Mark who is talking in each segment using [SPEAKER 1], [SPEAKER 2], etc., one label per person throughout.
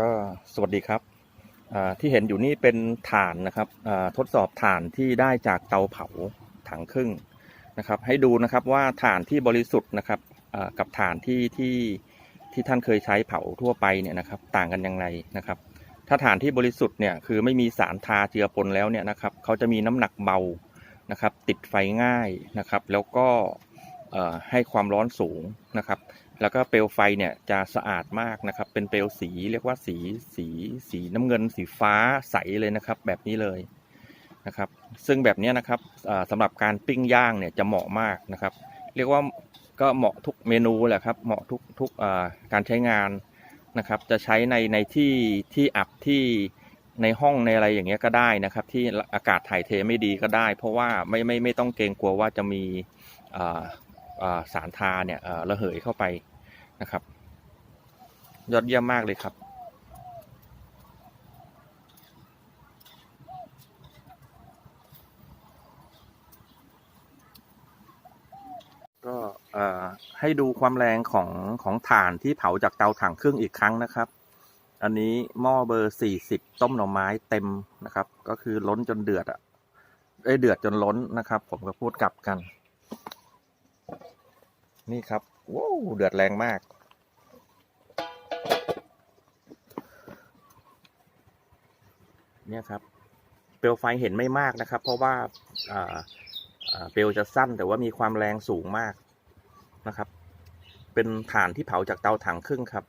[SPEAKER 1] ก็สวัสดีครับที่เห็นอยู่นี่เป็นถ่านนะครับทดสอบถ่านที่ได้จากเตาเผาถังครึ่งนะครับ ให้ดูนะครับว่าถ่านที่บริสุทธิ์นะครับกับถ่านที่ที่ที่ท่านเคยใช้เผาทั่วไปเนี่ยนะครับ ต่างกันยังไงนะครับ ถ้าถ่านที่บริสุทธิ์เนี่ยคือไม่มีสารทาเจือปนแล้วเนี่ยนะครับเขาจะมีน้ำหนักเบานะครับ ติดไฟง่ายนะครับ แล้วก็ให้ความร้อนสูงนะครับ แล้วก็เปลวไฟเนี่ยจะสะอาดมากนะครับ เป็นเปลวสีเรียกว่าสีสีสีน้ำเงิน สีฟ้าใสเลยนะครับ แบบนี้เลยนะครับ ซึ่งแบบนี้นะครับอ่าสำหรับการปิ้งย่างเนี่ยจะเหมาะมากนะครับ เรียกว่าก็เหมาะทุกเมนูแหละครับ เหมาะทุกทุกการใช้งานนะครับ จะใช้ในในที่ที่อับที่ในห้องในอะไรอย่างเงี้ยก็ได้นะครับ ที่อากาศถ่ายเทไม่ดีก็ได้ เพราะว่าไม่ไม่ไม่ต้องเกรงกลัวว่าจะมีสารทาเนี่ยระเหยเข้าไป นะครับ ยอดเยี่ยมมากเลยครับ ก็ให้ดูความแรงของของถ่านที่เผาจากเตาถ่างเครื่องอีกครั้งนะครับ อันนี้หม้อเบอร์สี่สิบต้มหน่อไม้เต็มนะครับ ก็คือล้นจนเดือดอะเอ้เดือดจนล้นนะครับ ผมก็พูดกลับกัน นี่ครับ ว้าวเดือดแรงมาก เนี่ยครับ เปลวไฟเห็นไม่มากนะครับ เพราะว่าอ่าอ่าเปลวจะสั้นแต่ว่ามีความแรงสูงมากนะครับ เป็นถ่านที่เผาจากเตาถังครึ่งครับ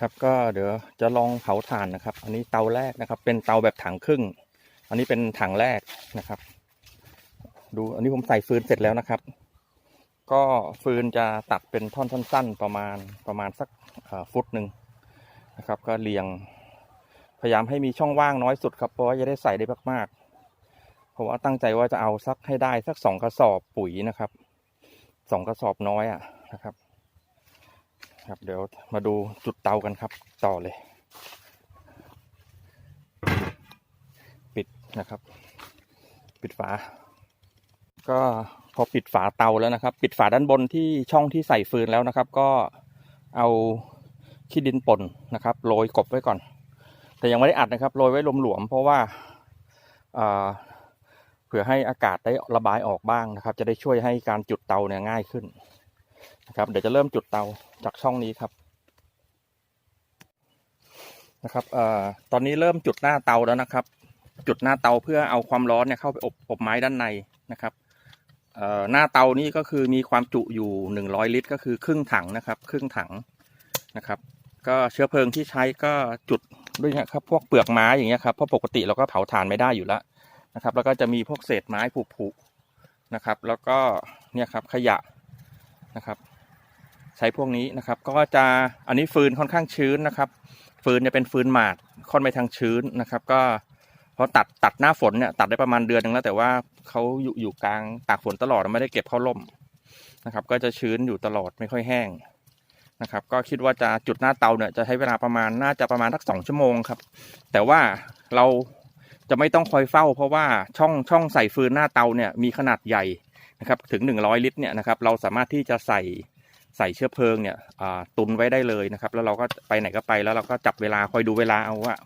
[SPEAKER 1] ครับก็เดี๋ยวจะลองเผาถ่านนะครับ อันนี้เตาแรกนะครับ เป็นเตาแบบถังครึ่ง อันนี้เป็นถังแรกนะครับ ดูอันนี้ผมใส่ฟืนเสร็จแล้วนะครับ ก็ฟืนจะตัดเป็นท่อนสั้น ๆ ประมาณประมาณสักฟุตหนึ่งนะครับ ก็เรียงพยายามให้มีช่องว่างน้อยสุดครับเพราะว่าจะได้ใส่ได้มากๆเพราะว่าตั้งใจว่าจะเอาสักให้ได้สักสองกระสอบปุ๋ยนะครับสองกระสอบน้อยอะนะครับครับ เดี๋ยวมาดูจุดเตากันครับ ต่อเลย ปิดนะครับ ปิดฝา ก็พอปิดฝาเตาแล้วนะครับ ปิดฝาด้านบนที่ช่องที่ใส่ฟืนแล้วนะครับ ก็เอาขี้ดินป่นนะครับโรยกบไว้ก่อน แต่ยังไม่ได้อัดนะครับโรยไว้หลวมๆเพราะว่าอ่าเผื่อให้อากาศได้ระบายออกบ้างนะครับ จะได้ช่วยให้การจุดเตาเนี่ยง่ายขึ้นนะครับ เดี๋ยวจะเริ่มจุดเตาจากช่องนี้ครับนะครับเอ่อตอนนี้เริ่มจุดหน้าเตาแล้วนะครับ จุดหน้าเตาเพื่อเอาความร้อนเนี่ยเข้าไปอบอบไม้ด้านในนะครับ หน้าเตานี้ก็คือมีความจุอยู่หนึ่งร้อยลิตร ก็คือครึ่งถังนะครับ ครึ่งถังนะครับ ก็เชื้อเพลิงที่ใช้ก็จุดด้วยนะครับพวกเปลือกไม้อย่างเงี้ยครับเพราะปกติเราก็เผาถ่านไม่ได้อยู่แล้วนะครับ แล้วก็จะมีพวกเศษไม้ผุๆนะครับ แล้วก็เนี่ยครับขยะนะครับ ใช้พวกนี้นะครับ ก็จะอันนี้ฟืนค่อนข้างชื้นนะครับ ฟืนจะเป็นฟืนหมาดค่อนไปทางชื้นนะครับ ก็ พราะตัดตัดหน้าฝนเนี่ยตัดได้ประมาณเดือนหนึ่งแล้วแต่ว่าเขาอยู่อยู่กลางตากฝนตลอดไม่ได้เก็บเข้าร่มนะครับ ก็จะชื้นอยู่ตลอดไม่ค่อยแห้งนะครับ ก็คิดว่าจะจุดหน้าเตาเนี่ยจะใช้เวลาประมาณน่าจะประมาณสักสองชั่วโมงครับ แต่ว่าเราจะไม่ต้องคอยเฝ้า เพราะว่าช่องช่องใส่ฟืนหน้าเตาเนี่ยมีขนาดใหญ่นะครับ ถึง 100 ลิตรเนี่ยนะครับ เราสามารถที่จะใส่ ใส่เชื้อเพลิงเนี่ยตุนไว้ได้เลยนะครับ แล้วเราก็ไปไหนก็ไปแล้วเราก็จับเวลาคอยดูเวลาเอาว่า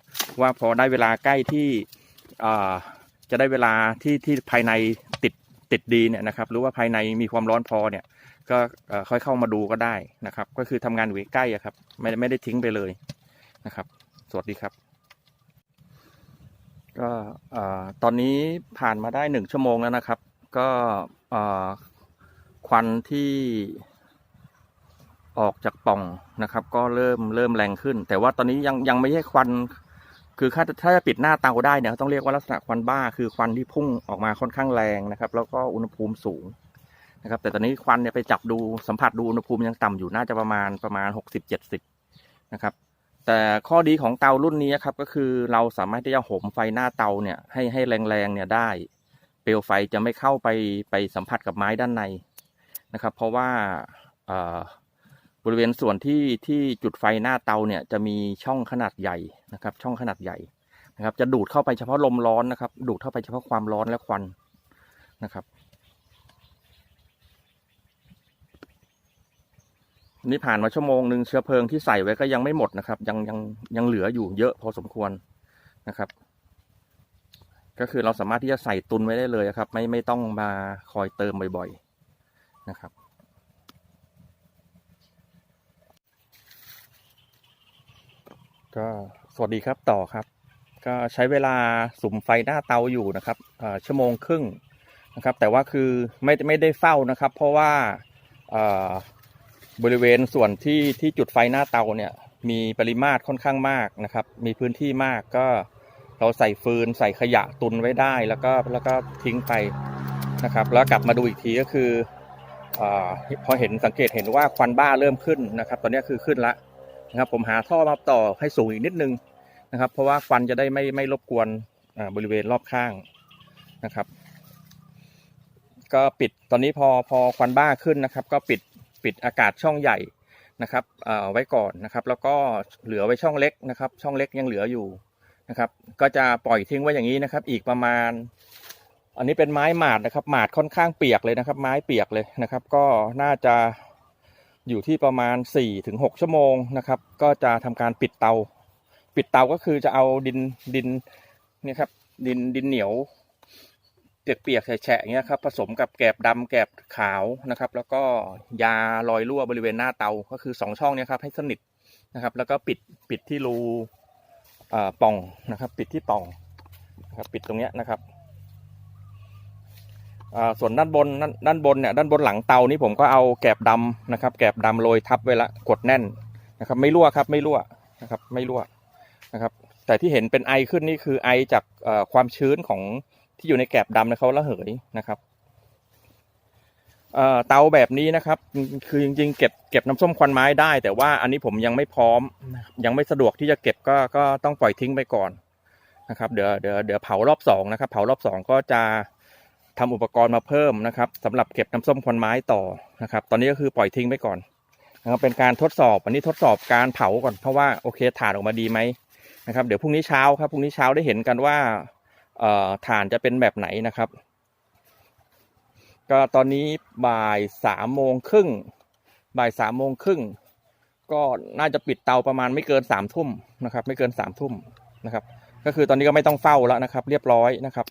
[SPEAKER 1] ว่าพอได้เวลาใกล้ที่จะได้เวลาที่ที่ภายในติดติดดีเนี่ยนะครับ หรือว่าภายในมีความร้อนพอเนี่ย ก็ค่อยเข้ามาดูก็ได้นะครับ ก็คือทำงานอยู่ใกล้ๆครับ ไม่ไม่ได้ทิ้งไปเลยนะครับ สวัสดีครับ ก็ตอนนี้ผ่านมาได้หนึ่งชั่วโมงแล้วนะครับ ก็ควันที่ ออกจากป่องนะครับ ก็เริ่มเริ่มแรงขึ้น แต่ว่าตอนนี้ยังยังไม่ใช่ควัน คือถ้าถ้าจะปิดหน้าเตาได้เนี่ยต้องเรียกว่าลักษณะควันบ้า คือควันที่พุ่งออกมาค่อนข้างแรงนะครับ แล้วก็อุณหภูมิสูงนะครับ แต่ตอนนี้ควันเนี่ยไปจับดูสัมผัสดูอุณหภูมิยังต่ำอยู่น่าจะประมาณประมาณหกสิบเจ็ดสิบนะครับแต่ข้อดีของเตารุ่นนี้ครับก็คือเราสามารถที่จะโหมไฟหน้าเตาเนี่ยให้ให้แรงๆเนี่ยได้ เปลวไฟจะไม่เข้าไปไปสัมผัสกับไม้ด้านในนะครับ เพราะว่าเอ่อ บริเวณส่วนที่ที่จุดไฟหน้าเตาเนี่ยจะมีช่องขนาดใหญ่นะครับ ช่องขนาดใหญ่นะครับ จะดูดเข้าไปเฉพาะลมร้อนนะครับ ดูดเข้าไปเฉพาะความร้อนและควันนะครับนี่ผ่านมาชั่วโมงหนึ่งเชื้อเพลิงที่ใส่ไว้ก็ยังไม่หมดนะครับ ยังยังยังเหลืออยู่เยอะพอสมควรนะครับ ก็คือเราสามารถที่จะใส่ตุนไว้ได้เลยครับ ไม่ไม่ต้องมาคอยเติมบ่อย ๆนะครับ ก็สวัสดีครับต่อครับ ก็ใช้เวลาสุมไฟหน้าเตาอยู่นะครับชั่วโมงครึ่งนะครับ แต่ว่าคือไม่ไม่ได้เฝ้านะครับ เพราะว่าบริเวณส่วนที่ที่จุดไฟหน้าเตาเนี่ยมีปริมาตรค่อนข้างมากนะครับ มีพื้นที่มากก็เราใส่ฟืนใส่ขยะตุนไว้ได้แล้วก็แล้วก็ทิ้งไปนะครับ แล้วกลับมาดูอีกทีก็คืออพอเห็นสังเกตเห็นว่าควันบ้าเริ่มขึ้นนะครับ ตอนนี้คือขึ้นละ นะครับ ผมหาท่อมาต่อให้สูงอีกนิดนึงนะครับ เพราะว่าควันจะได้ไม่ไม่รบกวนบริเวณรอบข้างนะครับ ก็ปิดตอนนี้พอพอควันบ้าขึ้นนะครับ ก็ปิดปิดอากาศช่องใหญ่นะครับเอ่อไว้ก่อนนะครับ แล้วก็เหลือไว้ช่องเล็กนะครับ ช่องเล็กยังเหลืออยู่นะครับ ก็จะปล่อยทิ้งไว้อย่างนี้นะครับ อีกประมาณ อันนี้เป็นไม้หมาดนะครับ หมาดค่อนข้างเปียกเลยนะครับ ไม้เปียกเลยนะครับ ก็น่าจะ อยู่ที่ประมาณ4ี่ถึงหชั่วโมงนะครับ ก็จะทำการปิดเตา ปิดเตาก็คือจะเอาดินดินเนี่ยครับดินดินเหนียวเปียกๆแฉะๆเงี้ยครับผสมกับแกบดำแกบขาวนะครับ แล้วก็ยาลอยรั่วบริเวณหน้าเตาก็คือสองช่องเนี้ยครับให้สนิทนะครับ แล้วก็ปิดปิดที่รูป่องนะครับ ปิดที่ป่องนะครับ ปิดตรงเนี้ยนะครับ ส่วนด้านบนด้านด้านบนเนี่ยด้านบนหลังเตานี่ผมก็เอาแกบดำนะครับ แกบดำโรยทับไว้ละกดแน่นนะครับ ไม่รั่วครับไม่รั่วนะครับ ไม่รั่วนะครับ แต่ที่เห็นเป็นไอขึ้นนี่คือไอจากเอ่อความชื้นของที่อยู่ในแกลบดำเนี่ยเขาระเหยนะครับเอ่อเตาแบบนี้นะครับ คือจริงๆเก็บเก็บน้ำส้มควันไม้ได้ แต่ว่าอันนี้ผมยังไม่พร้อม ยังไม่สะดวกที่จะเก็บก็ก็ต้องปล่อยทิ้งไปก่อนนะครับ เดี๋ยวเดี๋ยวเดี๋ยวเผารอบสองนะครับ เผารอบสองก็จะ ทำอุปกรณ์มาเพิ่มนะครับสำหรับเก็บน้ำส้มควันไม้ต่อนะครับ ตอนนี้ก็คือปล่อยทิ้งไปก่อนนะครับเป็นการทดสอบอันนี้ทดสอบการเผาก่อนเพราะว่าโอเคถ่านออกมาดีไหมนะครับ เดี๋ยวพรุ่งนี้เช้าครับพรุ่งนี้เช้าได้เห็นกันว่าเอ่านจะเป็นแบบไหนนะครับ ก็ตอนนี้บ่ายสามโมงครึ่งบ่ายสามโมงครึ่งก็น่าจะปิดเตาประมาณไม่เกินสามทุ่มนะครับ ไม่เกินสามทุ่มนะครับ ก็คือตอนนี้ก็ไม่ต้องเฝ้าแล้วนะครับ เรียบร้อยนะครับ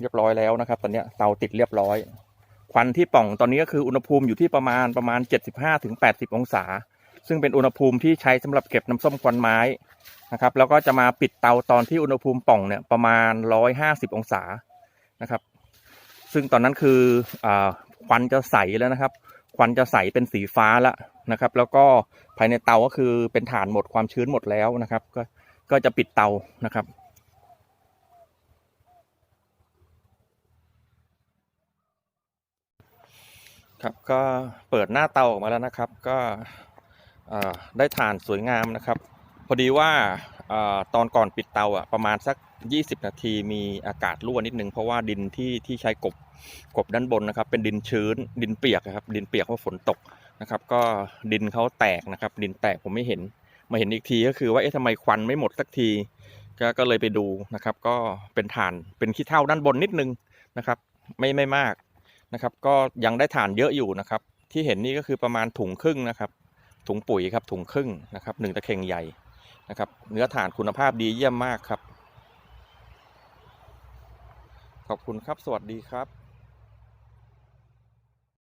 [SPEAKER 1] เรียบร้อยแล้วนะครับ ตอนนี้เตาติดเรียบร้อย ควันที่ป่องตอนนี้ก็คืออุณหภูมิอยู่ที่ประมาณประมาณเจ็ดสิบห้าถึงแปดสิบองศา ซึ่งเป็นอุณหภูมิที่ใช้สำหรับเก็บน้ำส้มควันไม้นะครับ แล้วก็จะมาปิดเตาตอนที่อุณหภูมิป่องเนี่ยประมาณร้อยห้าสิบองศานะครับ ซึ่งตอนนั้นคืออควันจะใสแล้วนะครับ ควันจะใสเป็นสีฟ้าแล้วนะครับ แล้วก็ภายในเตาก็คือเป็นฐานหมดความชื้นหมดแล้วนะครับ ก็ก็จะปิดเตานะครับ ครับก็เปิดหน้าเตาออกมาแล้วนะครับ ก็ได้ฐานสวยงามนะครับ พอดีว่าอตอนก่อนปิดเตาอะประมาณสัก 20 นาทีมีอากาศรั่วนิดนึง เพราะว่าดินที่ที่ใช้กบกบด้านบนนะครับ เป็นดินชื้นดินเปียกอะครับ ดินเปียกเพราะฝนตกนะครับ ก็ดินเขาแตกนะครับ ดินแตกผมไม่เห็น มาเห็นอีกทีก็คือว่าเอ๊ะทำไมควันไม่หมดสักทีก็ก็เลยไปดูนะครับ ก็เป็นฐานเป็นขี้เถ้าด้านบนนิดนึงนะครับ ไม่ไม่มาก นะครับ ก็ยังได้ฐานเยอะอยู่นะครับ ที่เห็นนี่ก็คือประมาณถุงครึ่งนะครับ ถุงปุ๋ยครับถุงครึ่งนะครับหนึ่งตะเข่งใหญ่นะครับ เนื้อฐานคุณภาพดีเยี่ยมมากครับ ขอบคุณครับสวัสดีครับ